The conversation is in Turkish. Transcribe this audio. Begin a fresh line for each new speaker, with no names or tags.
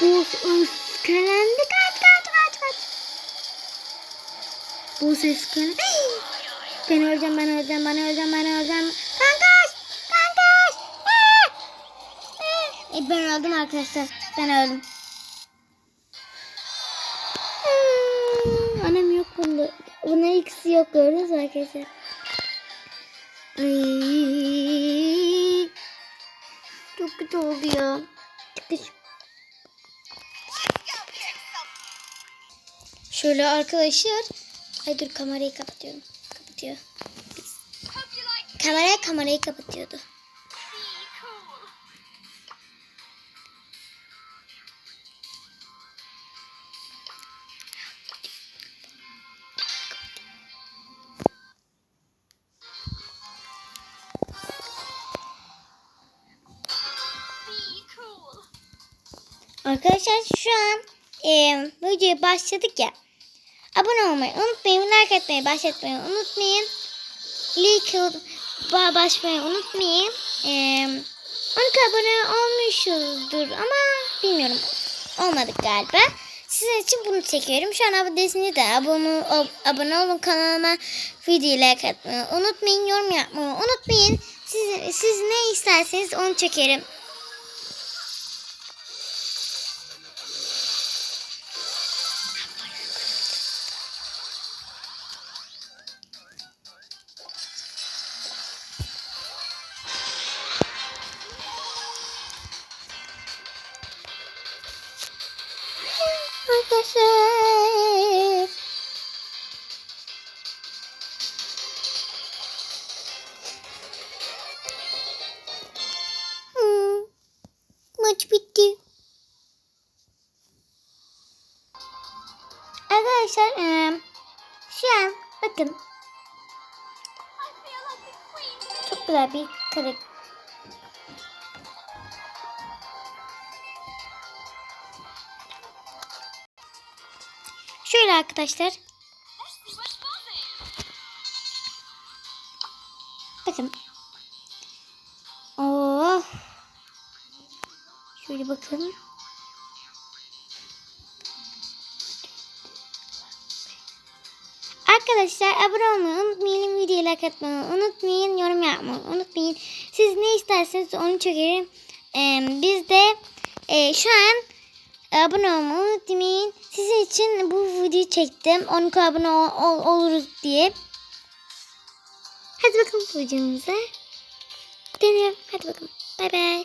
Bu öfkelendi. Kaç kaç kaç kaç. Bu ses öfkelendi. Ben öleceğim ben öleceğim ben öleceğim ben öleceğim. Kankaş! Kankaş! Aa! E, ben öldüm arkadaşlar. Ben öldüm. Aa, Annem yok bunda. Buna ikisi yok gördünüz arkadaşlar? Ay, çok kötü oldu ya. Çıkış. Şöyle arkadaşlar. Ay dur kamerayı kapatıyorum. Kapatıyor. Kamera kamerayı kapatıyordu. Arkadaşlar şu an e, videoya başladık ya. Abone olmayı unutmayın. Like etmeyi başlatmayı unutmayın. Like ba- başlamayı unutmayın. E, 12 abone olmuşuzdur ama bilmiyorum. Olmadık galiba. Sizin için bunu çekiyorum. Şu an abonesini de abone, ab- abone olun kanalıma. Video like atmayı unutmayın. Yorum yapmayı unutmayın. Siz, siz ne isterseniz onu çekerim. Arkadaşlar. Hmm, Maç bitti. Arkadaşlar eee, şu an bakın çok güzel bir kare. Şöyle arkadaşlar. Bakın. Oh. Şöyle bakın. Arkadaşlar abone olmayı unutmayın. Videoyu like atmayı unutmayın. Yorum yapmayı unutmayın. Siz ne isterseniz onu çekerim. Ee, biz de e, şu an abone olmayı unutmayın. Sizin için bu videoyu çektim. 12 abone ol- ol- oluruz diye. Hadi bakalım videomuza. Deniyorum. Hadi bakalım. Bay bay.